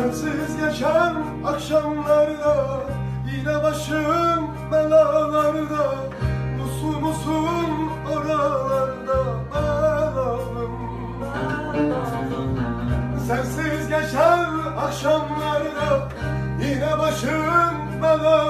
Sensiz geçen akşamlarda Yine başım belalarda. Musun musun oralarda ağlarım. Sensiz geçen akşamlarda Yine başım belalarda